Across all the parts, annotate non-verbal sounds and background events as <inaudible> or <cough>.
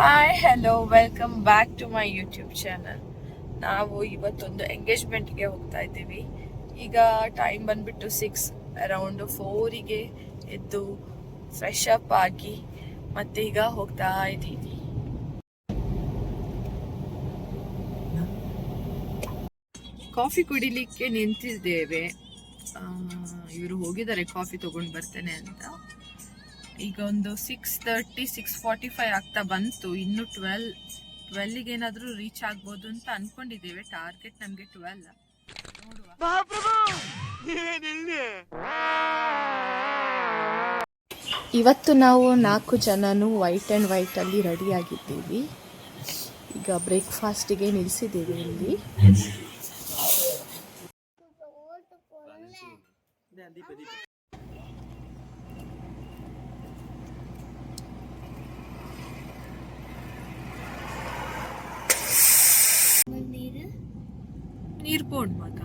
Hi hello welcome back to my YouTube channel ನಾವು ಇವತ್ತೊಂದು ಎಂಗೇಜ್ಮೆಂಟ್ಗೆ ಹೋಗ್ತಾ ಇದ್ದೀವಿ. ಈಗ ಟೈಮ್ ಬಂದ್ಬಿಟ್ಟು ಸಿಕ್ಸ್ ಅರೌಂಡ್ ಫೋರಿಗೆ ಎದ್ದು ಫ್ರೆಶ್ ಅಪ್ ಆಗಿ ಮತ್ತೆ ಈಗ ಹೋಗ್ತಾ ಇದ್ದೀವಿ. ಕಾಫಿ ಕುಡಿಲಿಕ್ಕೆ ನಿಂತಿದ್ದೇವೆ. ಇವರು ಹೋಗಿದ್ದಾರೆ, ಕಾಫಿ ತಗೊಂಡು ಬರ್ತೇನೆ ಅಂತ. ಈಗ ಒಂದು six thirty six forty five ಆಗ್ತಾ ಬಂತು. ಇನ್ನು ಟ್ವೆಲ್ ಟ್ವೆಲ್ಗೆ ಏನಾದರೂ ರೀಚ್ ಆಗ್ಬೋದು ಅಂತ ಅನ್ಕೊಂಡಿದ್ದೇವೆ. ಟಾರ್ಗೆಟ್ ನಮಗೆ ಟ್ವೆಲ್ ಇವತ್ತು ನಾವು ನಾಲ್ಕು ಜನನು ವೈಟ್ ಆ್ಯಂಡ್ ವೈಟಲ್ಲಿ ರೆಡಿ ಆಗಿದ್ದೀವಿ. ಈಗ ಬ್ರೇಕ್ಫಾಸ್ಟಿಗೆ ನಿಲ್ಲಿಸಿದ್ದೀವಿ ಇಲ್ಲಿ. ನೀರು ಪೋಡ್ಬೇಕ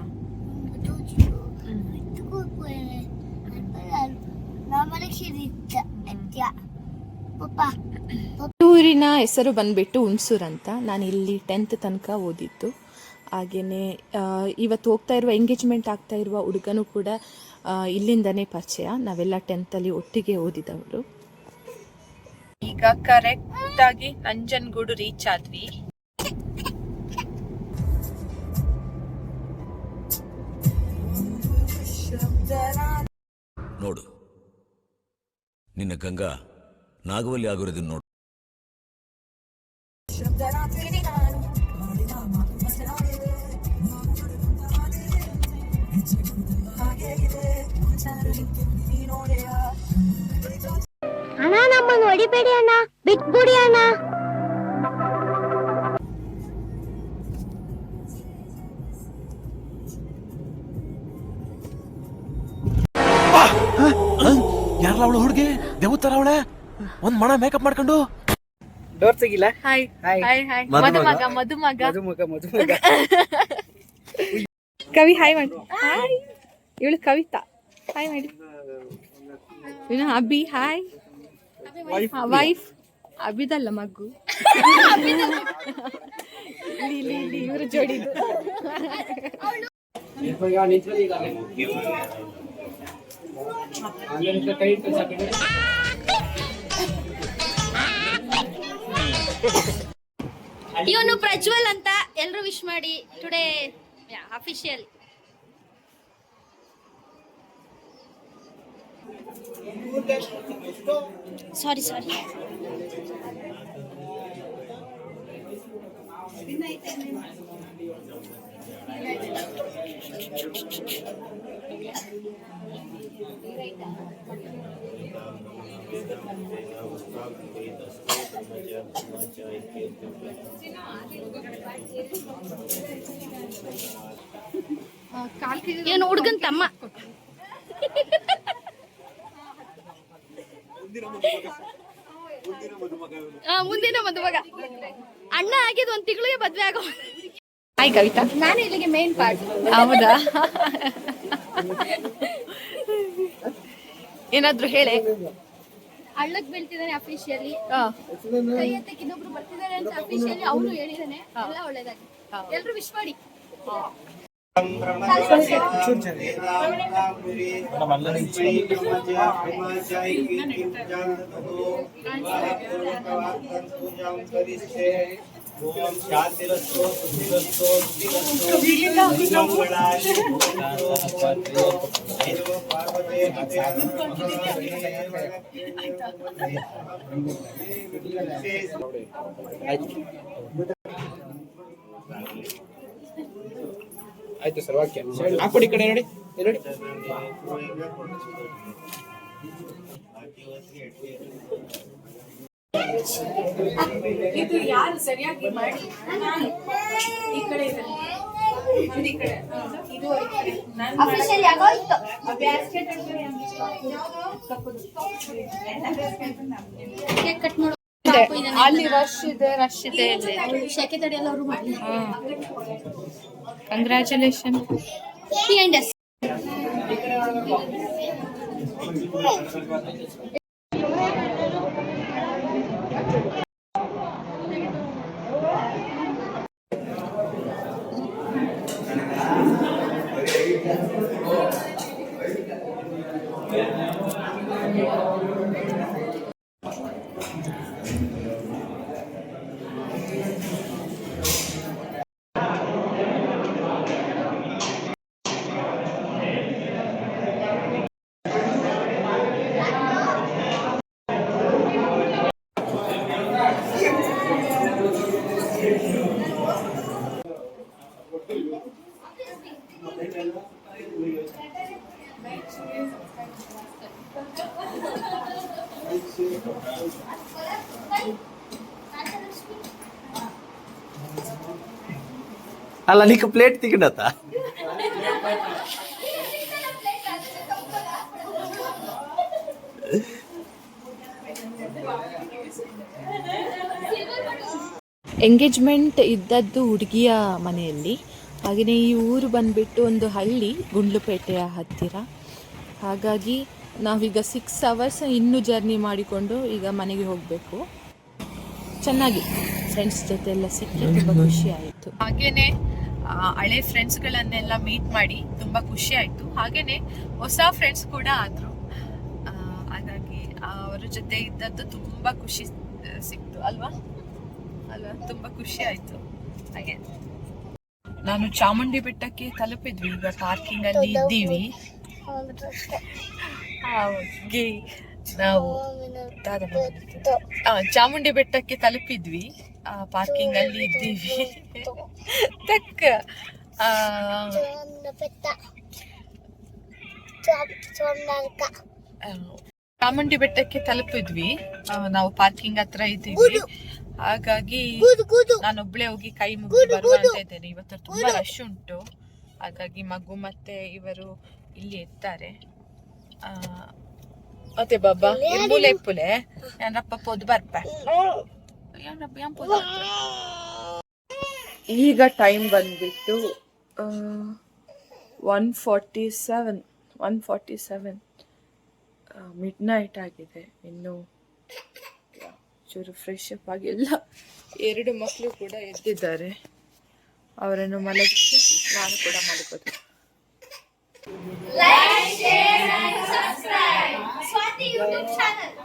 ಊರಿನ ಹೆಸರು ಬಂದ್ಬಿಟ್ಟು ಹುಣಸೂರು ಅಂತ. ನಾನು ಇಲ್ಲಿ ಟೆಂತ್ ತನಕ ಓದಿದ್ದು. ಹಾಗೆಯೇ ಇವತ್ತು ಹೋಗ್ತಾ ಇರುವ ಎಂಗೇಜ್ಮೆಂಟ್ ಆಗ್ತಾ ಇರುವ ಹುಡುಗನೂ ಕೂಡ ಇಲ್ಲಿಂದನೇ ಪರಿಚಯ. ನಾವೆಲ್ಲ ಟೆಂತಲ್ಲಿ ಒಟ್ಟಿಗೆ ಓದಿದವರು. ಈಗ ಕರೆಕ್ಟಾಗಿ ನಂಜನಗೂಡು ರೀಚ್ ಆದ್ವಿ. ನೋಡು. ನಿನ್ನ ಗಂಗಾ ನಾಗವಲ್ಲಿ ಆಗಿರೋದನ್ನ ನೋಡು. ಅಣ್ಣ ನಮ್ಮನ್ನು ಹೊಡಿಬೇಡಿ ಅಣ್ಣ. ಬಿಟ್ಬಿಡಿ ಅಣ್ಣ. ಯಾರಲ್ಲ ಅವಳು ಹುಡುಗಿ? ದೇವತರ ಅವಳೆ? ಒಂದ್ ಮಣ ಮೇಕಪ್ ಮಾಡ್ಕೊಂಡು. ಡೋರ್ ತೆಗಿಲ್ಲ ಹಾಯ್ Hi. Hi hi. ಮಧುಮಗ ಮದುಮಗ ಮಧುಮಗ ಮಧುಮಗ ಕವಿ ಹಾಯ್ ಮಾಡಿ. ಹಾಯ್ ಇವಳು ಕವಿತಾ. ಹಾಯ್ ಮಾಡಿ. ಇನ್ನು ಅಭಿ ಹಾಯ್ ವೈಫ್ ಅಭಿದಲ್ಲ ಮಗು ಇವರು ಜೋಡಿದು <laughs> ಇವನು ಪ್ರಜ್ವಲ್ ಅಂತ ಎಲ್ರು ವಿಶ್ ಮಾಡಿ ಟುಡೇ ಅಫಿಷಿಯಲ್ ಸಾರಿ ಸಾರಿ ಇವನು ಹುಡುಗನ್ ತಮ್ಮ? ಆ, ಮುಂದಿನ ಮದುಮಗ. ಅಣ್ಣ ಆಗಿದ್ ಒಂದ್ ತಿಂಗಳಿಗೆ ಮದ್ವೆ ಆಗೋ ಹಾಯ್ ಕವಿತಾ. ನಾನು ಇಲ್ಲಿಗೆ ಮೇನ್ ಪಾರ್ಟ್ ಹೌದಾ? ಏನಾದ್ರು ಹೇಳಿ. ಹಳ್ಳಕ್ ಬೀಳ್ತಿದ್ದಾನೆ ಅಫಿಷಿಯಲಿ ಆ, ಕೈ ಎತ್ತಕ್ಕೆ ಇನ್ನೊಬ್ರು ಬರ್ತಿದ್ದಾರೆ ಅಂತ ಅಫಿಷಿಯಲಿ ಅವರು ಹೇಳಿದಾನೆ. ಎಲ್ಲ ಒಳ್ಳೇದಾಗಿ ಎಲ್ರು ವಿಶ್ ಮಾಡಿ. ಓಂ ಶಾಂತಿರಸ್ತು ಸುಖಿರಸ್ತು ಮಂಗಳಾಶಿ ಪಾರ್ವತಿ ಆಯ್ತು ಸರ್ ವಾಕ್ಯ ಹಾಕೊಡಿ ಈ ಕಡೆ ನೋಡಿ ಇಲ್ಲಿ ನೋಡಿ ಇದು ಯಾರು ಸರಿಯಾಗಿ ಮಾಡಿ? ಈ ಕಡೆ ಇದೆ. ಇದು ಈ ಕಡೆ. ಇದು ಈ ಕಡೆ. ನಾನು ಅಫಿಷಿಯಲಿ ಆಗೋಯ್ತು. ಕೇಕ್ ಕಟ್ ಮಾಡು. ಅಲ್ಲಿ ರಶ್ ಇದೆ ರಶ್ ಇದೆ ಶೆಕೆ ತಡೆಯಲ್ಲ ಅವರು ಮಾಡಿ ಕಂಗ್ರ್ಯಾಚುಲೇಷನ್ ಬಿಹೈಂಡ್ ಅಸ್ అలా నీకు ప్లేట్ తిగిడత ಎಂಗೇಜ್ಮೆಂಟ್ ಇದ್ದದ್ದು ಹುಡುಗಿಯ ಮನೆಯಲ್ಲಿ ಹಾಗೆಯೇ ಈ ಊರು ಬಂದುಬಿಟ್ಟು ಒಂದು ಹಳ್ಳಿ ಗುಂಡ್ಲುಪೇಟೆಯ ಹತ್ತಿರ. ಹಾಗಾಗಿ ನಾವೀಗ ಸಿಕ್ಸ್ ಅವರ್ಸ್ ಇನ್ನೂ ಜರ್ನಿ ಮಾಡಿಕೊಂಡು ಈಗ ಮನೆಗೆ ಹೋಗಬೇಕು. ಚೆನ್ನಾಗಿ ಫ್ರೆಂಡ್ಸ್ ಜೊತೆ ಎಲ್ಲ ಸಿಕ್ಕಿ ತುಂಬ ಖುಷಿ ಆಯಿತು. ಹಾಗೇನೆ ಹಳೆ ಫ್ರೆಂಡ್ಸ್ಗಳನ್ನೆಲ್ಲ ಮೀಟ್ ಮಾಡಿ ತುಂಬ ಖುಷಿ ಆಯಿತು. ಹಾಗೇನೆ ಹೊಸ ಫ್ರೆಂಡ್ಸ್ ಕೂಡ ಆದರು. ಹಾಗಾಗಿ ಅವರ ಜೊತೆ ಇದ್ದದ್ದು ತುಂಬ ಖುಷಿ ಸಿಕ್ತು ಅಲ್ವಾ? ಅಲ್ವಾ? ತುಂಬ ಖುಷಿ ಆಯಿತು. ಹಾಗೆ. ನಾನು ಚಾಮುಂಡಿ ಬೆಟ್ಟಕ್ಕೆ ತಲುಪಿದ್ವಿ. ಈಗ ಪಾರ್ಕಿಂಗ್ ಅಲ್ಲಿ ಇದ್ದೀವಿ. ನಾವು ಚಾಮುಂಡಿ ಬೆಟ್ಟಕ್ಕೆ ತಲುಪಿದ್ವಿ. ಪಾರ್ಕಿಂಗ್ ಅಲ್ಲಿ ಇದ್ದೀವಿ. ತಕ್ಕ ಚಾಮುಂಡಿ ಬೆಟ್ಟಕ್ಕೆ ತಲುಪಿದ್ವಿ. ನಾವು ಪಾರ್ಕಿಂಗ್ ಹತ್ರ ಇದ್ದೀವಿ. ಹಾಗಾಗಿ ನಾನೊಬ್ಳೆ ಹೋಗಿ ಕೈ ಮುಗಿ ಬರುವ ಅಂತ ಇದ್ದೇನೆ. ಇವತ್ತು ತುಂಬಾ ರಶ್ ಉಂಟು. ಹಾಗಾಗಿ ಮಗು ಮತ್ತೆ ಇವರು ಇಲ್ಲಿ ಇರ್ತಾರೆ. ಮತ್ತೆ ಬಾಬಾ ಮೂಲೆ ಇಪ್ಪುಲೆ ಏನಪ್ಪ ಪೋದು ಬರ್ಪ? ಈಗ ಟೈಮ್ ಬಂದ್ಬಿಟ್ಟು one forty seven one forty seven midnight ಆಗಿದೆ. ಇನ್ನು ಚೂರು ಫ್ರೆಶ್ ಅಪ್ ಆಗಿಲ್ಲ. ಎರಡು ಮಕ್ಕಳು ಕೂಡ ಎದ್ದಿದ್ದಾರೆ. ಅವರನ್ನು ಮಲಗಿಸಿ ನಾನು ಕೂಡ ಮಲಗೋದು. YouTube channel